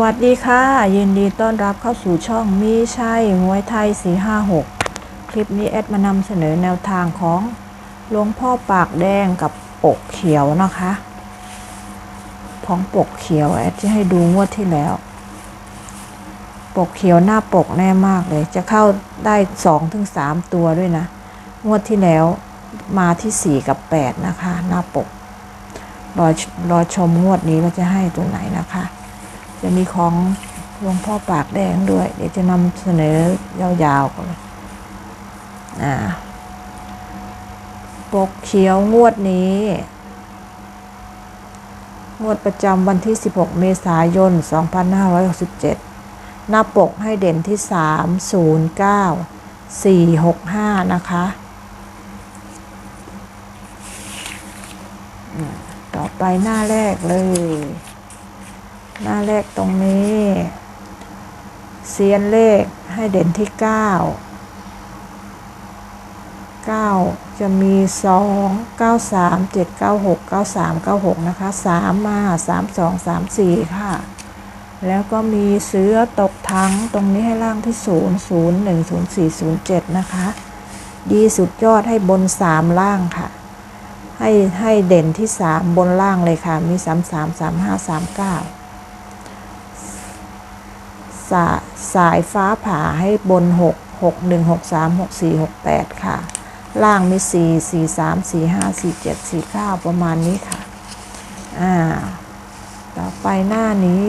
วัสดีค่ะ ยินดีต้อนรับเข้าสู่ช่องมีชัยมวยไทย 456 คลิปนี้แอดมานำเสนอแนวทางของหลวงพ่อปากแดงกับปกเขียวนะคะ ของปกเขียวแอดจะให้ดูงวดที่แล้ว ปกเขียวหน้าปกแน่มากเลย จะเข้าได้2ถึง3ตัวด้วยนะ งวดที่แล้วมาที่ 4 กับ 8 นะคะ หน้าปกรอรอชมงวดนี้ว่าจะให้ตัวไหนนะคะ จะมีของหลวงพ่อปากแดงด้วย เดี๋ยวจะนำเสนอยาวๆกันอ่าปกเขียวงวดนี้ งวดประจำวันที่ 16 เมษายน 2567 หน้าปกให้เด่นที่ 309 465 นะคะอืมต่อไปหน้าแรกเลย หน้าแรกตรงนี้เซียนเลขให้เด่นที่ 9 9 จะมี 2 9 3 7 9 6 9 3 9 6 นะคะ 3 มา 3 2 3 4 ค่ะ แล้วก็มีเสือตกทั้งตรงนี้ให้ล่างที่ 0 0 1 0 4 0 7 นะคะ ดีสุดยอดให้บน 3 ล่างค่ะ ให้ให้เด่นที่ 3 บนล่างเลยค่ะ มี 3 3 3 5 3 9 สาสายฟ้าผ่าให้บน 6 6 1 6 3 6 4 6 8 ค่ะ ล่างมี 4 4 3 4 5 4 7 4 9 ประมาณนี้ค่ะ อ่า ต่อไปหน้านี้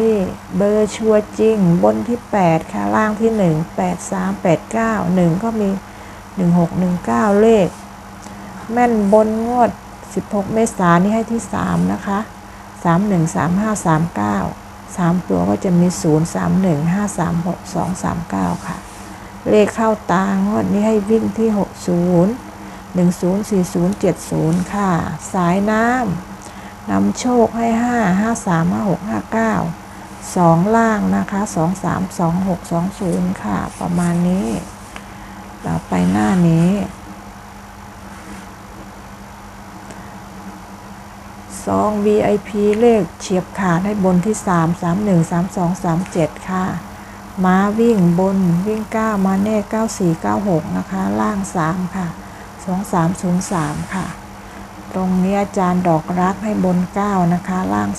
เบอร์ชัวจริง บนที่ 8 ค่ะ ล่างที่ 1 8 3 8 9 1 ก็มี 1 6 1 9 เลข แม่นบนงวด 16 เมษายนนี้ให้ที่ 3 นะคะ 3 1 3 5 3 9 3 ตัวก็จะมี 0 3 1 5 3 6 2 3 9 ค่ะ เลขเข้าตางวดนี้ให้วิ่งที่ 60 10 40 70 ค่ะ สายน้ำนำโชคให้ 5 5 3 5 6 5 9 2 ล่างนะคะ 2 3 2 6 2 0 ค่ะ ประมาณนี้ต่อไปหน้านี้ ซอง VIP เลขเฉียบขาดให้บนที่ 3 3 1 3 2 3 7 ค่ะ ม้าวิ่งบนวิ่ง 9 มาแน่ 9 4 9 6 นะคะ ล่าง 3 ค่ะ 2 3 0 3 ค่ะ ตรงนี้อาจารย์ดอกรักให้บน 9 นะคะ ล่าง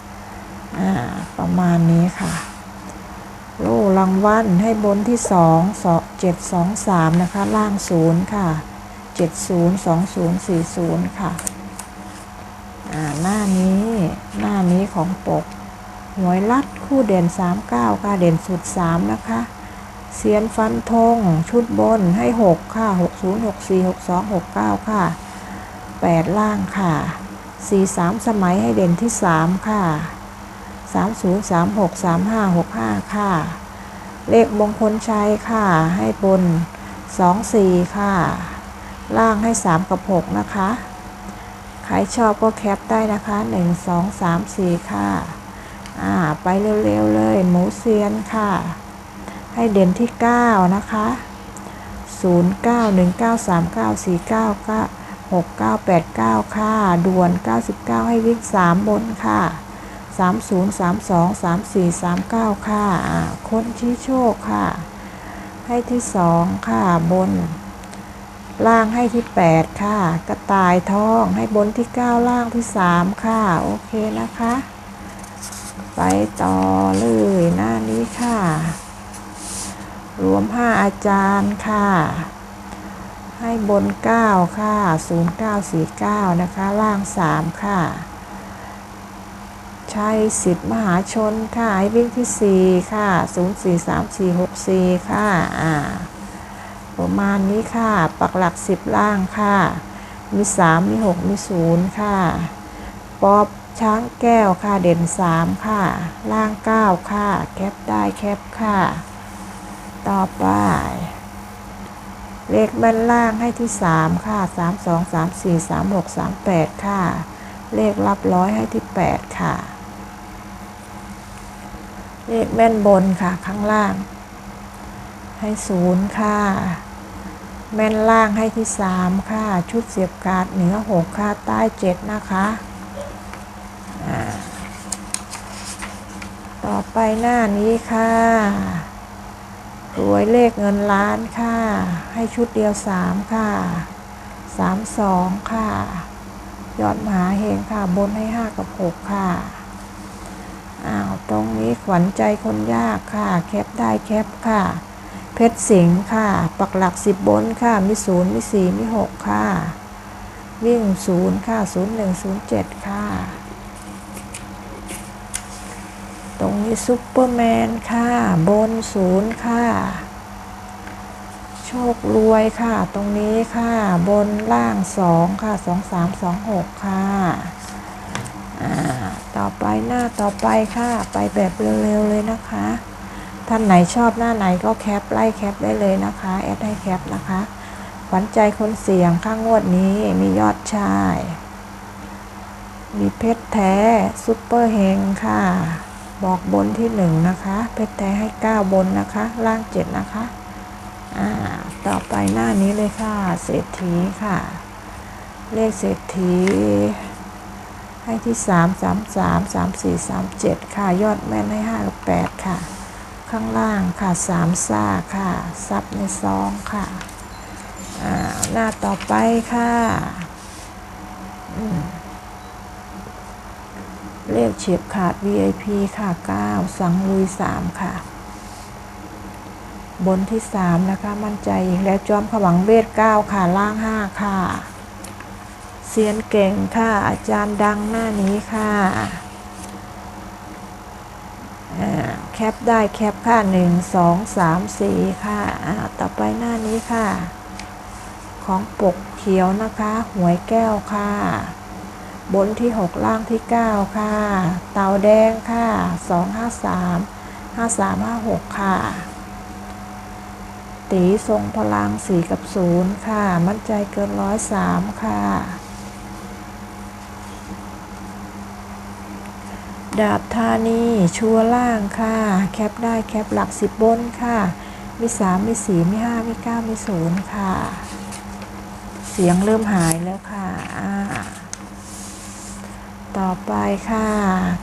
3 อ่า ประมาณนี้ค่ะโล่รางวัลให้บนที่ 2 7 2 3 นะคะ ล่าง 0 ค่ะ 70 20 40 ค่ะอ่า หน้านี้หน้านี้ของปกหวยลัดคู่เด่น 39 ค่ะ เด่นสุด 3 นะคะเสียนฟันธงชุดบนให้ 6 ค่ะ 60 64 62 69 ค่ะ 8 ล่างค่ะ 43 สมัยให้เด่นที่ 3 ค่ะ 30 36 35 65 ค่ะ เลขมงคลชัยค่ะ ให้บน 24 ค่ะ ล่างให้ 3 กับ 6 นะคะ ใครชอบก็แคปได้นะคะ 1 2 3 4 ค่ะ อ่า ไปเร็วๆเลย หมูเซียนค่ะ ให้เด่นที่ 9 นะคะ 0 9 1 9 3 9 4 9 9 6 9 8 9 ค่ะ ด่วน 99 ให้วิ่ง 3 บนค่ะ 30 32 34 39 ค่ะอ่าคนชี้โชคค่ะ ให้ที่ 2 ค่ะ บน ล่างให้ที่ 8 ค่ะ กระต่ายทองให้บนที่ 9 ล่างที่ 3 ค่ะ โอเคนะคะ ไปต่อเลยหน้านี้ค่ะ รวม 5 อาจารย์ค่ะ ให้บน 9 ค่ะ 0949 นะคะ ล่าง 3 ค่ะ ชัยสิทธิ์มหาชนค่ะให้วิ่งที่ 4 ค่ะ 043464 ค่ะ อ่า ประมาณนี้ค่ะ ปักหลักสิบล่างค่ะ มีสามมีหกมีศูนย์ค่ะป๊อบช้างแก้วค่ะ เด่นสามค่ะ ล่างเก้าค่ะ แคปได้แคปค่ะ ต่อไปเลขแม่นล่างให้ที่สามค่ะสามสองสามสี่สามหกสามแปดค่ะ เลขรับร้อยให้ที่แปดค่ะ เลขแม่นบนค่ะ ข้างล่าง ให้ศูนย์ค่ะ แม่นล่างให้ที่สามค่ะ ชุดเสียบการ์ดเหนือหกค่ะ ใต้เจ็ดนะคะต่อไปหน้านี้ค่ะรวยเลขเงินล้านค่ะ ให้ชุดเดียวสามค่ะสามสองค่ะ ยอดมหาเฮงค่ะ บนให้ห้ากับหกค่ะอ้าวตรงนี้ขวัญใจคนยากค่ะ แคปได้แคปค่ะ เพชรสิงห์ค่ะ ปักหลักสิบบนค่ะ มีศูนย์มีสี่มีหกค่ะ วิ่งศูนย์ค่ะศูนย์หนึ่งศูนย์เจ็ดค่ะ ตรงนี้ซุปเปอร์แมนค่ะ บนศูนย์ค่ะ โชครวยค่ะ ตรงนี้ค่ะ บนล่างสองค่ะสองสามสองหกค่ะอ่าต่อไปหน้าต่อไปค่ะ ไปแบบเร็วๆเลยนะคะ ท่านไหนชอบหน้าไหนก็แคปไล่แคปได้เลยนะคะ แอดให้แคปนะคะขวัญใจคนเสี่ยงข้างงวดนี้มียอดชาย มีเพชรแท้ซุปเปอร์เฮงค่ะ บอกบนที่หนึ่งนะคะ เพชรแท้ให้เก้าบนนะคะ ล่างเจ็ดนะคะอ่าต่อไปหน้านี้เลยค่ะ เศรษฐีค่ะ เลขเศรษฐีให้ที่สามสามสามสามสี่สามเจ็ดค่ะ ยอดแม่นให้ห้ากับแปดค่ะ ข้างล่างค่ะสามซ่าค่ะ ซับในซองค่ะหน้าต่อไปค่ะเลขเฉียบขาด VIP ค่ะ 9 สังลุย 3 ค่ะ บนที่ 3 นะคะ มั่นใจอีกแล้วจอมขวังเวท 9 ค่ะ ล่าง 5 ค่ะเซียนเก่งค่ะ อาจารย์ดังหน้านี้ค่ะ แคปได้แคปค่ะ1 2 3 4ค่ะอ่าต่อไปหน้านี้ค่ะ ของปกเขียวนะคะ หวยแก้วค่ะ บนที่ 6 ล่างที่ 9 ค่ะ เตาแดงค่ะ253 5356ค่ะ ตีทรงพลัง4กับ0ค่ะ มั่นใจเกิน103ค่ะ ดาบธานีชัวร์ล่างค่ะ แคปได้แคปหลัก10บบนค่ะ มี3มี4มี5มี9มี0ค่ะ เสียงเริ่มหายแล้วค่ะอ่าต่อไปค่ะ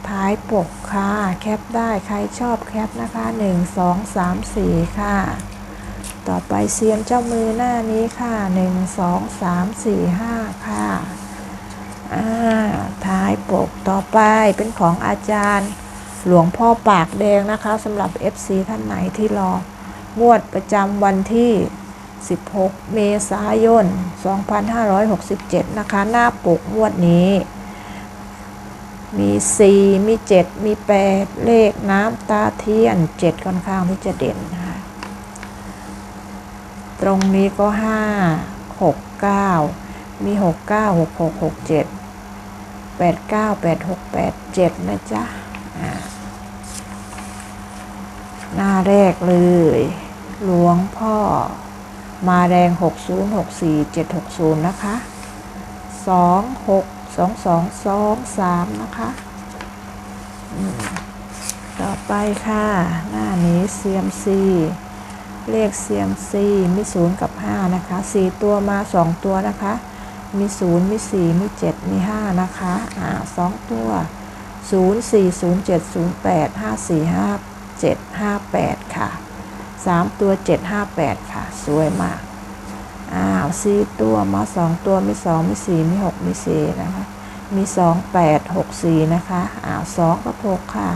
ท้ายปกค่ะ แคปได้ใครชอบแคปนะคะ1 2 3 4ค่ะ ต่อไปเซียนเจ้ามือหน้านี้ค่ะ1 2 3 4 5ค่ะอ่า ท้ายปกต่อไปเป็นของอาจารย์หลวงพ่อปากแดงนะคะสำหรับ FC ท่านไหนที่รองวดประจำวันที่ 16 เมษายน 2567 นะคะ หน้าปกงวดนี้ มี 4 มี 7 มี 8 เลขน้ำตาเทียน 7 ค่อนข้างที่จะเด่นนะคะตรงนี้ก็ 5 6 9 มี 6 9 6 6 6 7 8 9 8 6 8 7 นะจ๊ะอ่าหน้าแรกเลย หลวงพ่อ มาแดง 60 64 760 นะคะ 2 6 2 2 2 3 นะคะอืมต่อไปค่ะ หน้านี้ CMC เลข CMC มี0กับ 5 นะคะ 4 ตัวมา 2 ตัวนะคะ มี0มี4มี7มี5นะคะอ่า2ตัว0 4 0 7 0 8 5 4 5 7 5 8ค่ะ3ตัว7 5 8ค่ะ สวยมากอ้าวสี่ตัวมาสองตัวมีสองมีสี่มีหกมีสี่นะคะมีสองแปดหกสี่นะคะอ้าวสองกับหกค่ะ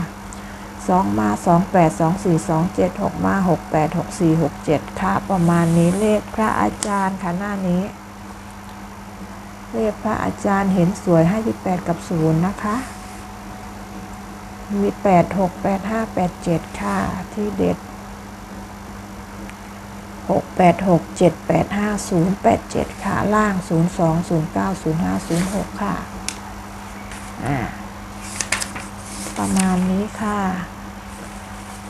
สองมาสองแปดสองสี่สองเจ็ดหกมาหกแปดหกสี่หกเจ็ดค่ะ ประมาณนี้เลขพระอาจารย์ค่ะหน้านี้ เลขพระอาจารย์เห็นสวยให้ที่แปดกับศูนย์นะคะ มีแปดหกแปดห้าแปดเจ็ดค่ะที่เด็ดหกแปดหกเจ็ดแปดห้าศูนย์แปดเจ็ดค่ะ ล่างศูนย์สองศูนย์เก้าศูนย์ห้าศูนย์หกค่ะ อ่า ประมาณนี้ค่ะ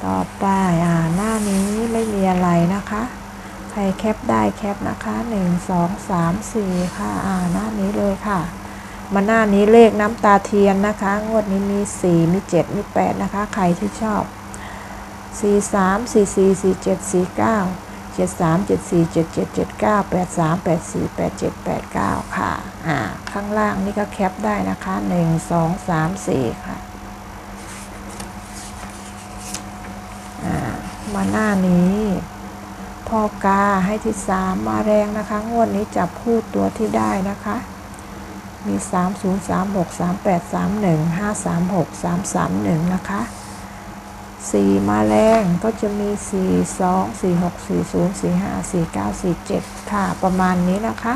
ต่อไปอ่าหน้านี้ไม่มีอะไรนะคะ ครแคปได้แคปนะคะหนึ่งสองสามสี่ค่ะอ่าหน้านี้เลยค่ะ มาหน้านี้เลขน้ำตาเทียนนะคะ งวดนี้มีสี่มีเจ็ดมีแปดนะคะ ใครที่ชอบสี่สามสี่สี่สี่เจ็ดสี่เก้าเจ็ดสามเจ็ดสี่เจ็ดเจ็ดเจ็ดเก้าแปดสามแปดสี่แปดเจ็ดแปดเก้าค่ะ อ่า ข้างล่างนี่ก็แคปได้นะคะหนึ่งสองสามสี่ค่ะมาหน้านี้ พ่อกาให้ที่สามมาแรงนะคะ งวดนี้จับคู่ตัวที่ได้นะคะ มี 3 0 3 6 3 8 3 1 5 3 6 3 3 1 นะคะ 4 มาแรงก็จะมี 4 2 4 6 4 0 4 5 4 9 4 7 ค่ะ ประมาณนี้นะคะ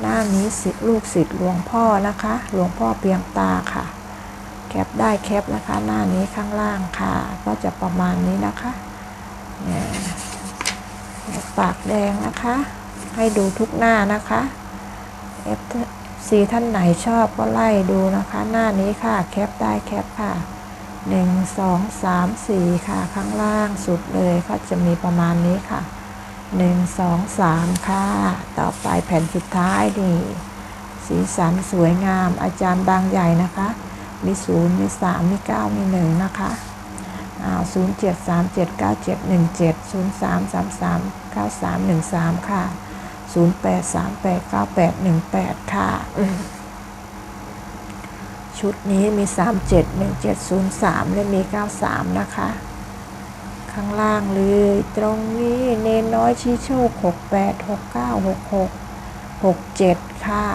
หน้านี้สิลูกศิษย์หลวงพ่อนะคะ หลวงพ่อเพียงตาค่ะ แคปได้แคปนะคะ หน้านี้ข้างล่างค่ะ ก็จะประมาณนี้นะคะเนี่ย ปากแดงนะคะ ให้ดูทุกหน้านะคะเอฟซีท่านไหนชอบก็ไล่ดูนะคะ หน้านี้ค่ะแคปได้แคปค่ะหนึ่งสองสามสี่ค่ะ ข้างล่างสุดเลยก็จะมีประมาณนี้ค่ะหนึ่งสองสามค่ะ ต่อไปแผ่นสุดท้ายนี่สีสันสวยงามอาจารย์บางใหญ่นะคะ มีศูนย์มีสามมีเก้ามีหนึ่งนะคะ ศูนย์เจ็ดสามเจ็ดเก้าเจ็ดหนึ่งเจ็ดศูนย์สามสามสามเก้าสามหนึ่งสามค่ะศูนย์แปดสามแปดเก้าแปดหนึ่งแปดค่ะ ชุดนี้มีสามเจ็ดหนึ่งเจ็ดศูนย์สามและมีเก้าสามนะคะ ข้างล่างเลย ตรงนี้เนนน้อยชี้โชคหกแปดหกเก้าหกหกหกเจ็ดค่ะ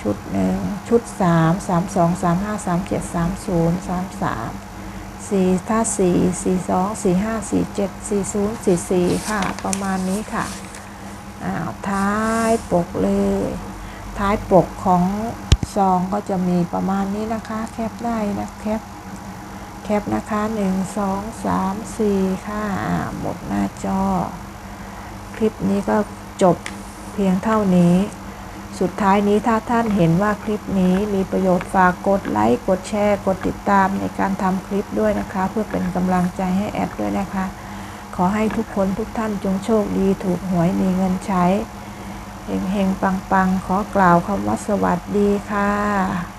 ชุดหนึ่งชุดสามสามสองสามห้าสามเจ็ดสามศูนย์สามสาม สี่ถ้าสี่สี่สองสี่ห้าสี่เจ็ดสี่ศูนย์สี่สี่ค่ะ ประมาณนี้ค่ะอ้าวท้ายปกเลย ท้ายปกของซองก็จะมีประมาณนี้นะคะ แคปได้นะแคปแคปนะคะหนึ่งสองสามสี่ค่ะอ่าหมดหน้าจอ คลิปนี้ก็จบเพียงเท่านี้ สุดท้ายนี้ถ้าท่านเห็นว่าคลิปนี้มีประโยชน์ฝากกดไลค์กดแชร์ กดติดตามในการทำคลิปด้วยนะคะ เพื่อเป็นกำลังใจให้แอดด้วยนะคะ ขอให้ทุกคนทุกท่านจงโชคดีถูกหวยมีเงินใช้เฮงๆปังๆ ขอกล่าวคำว่าสวัสดีค่ะ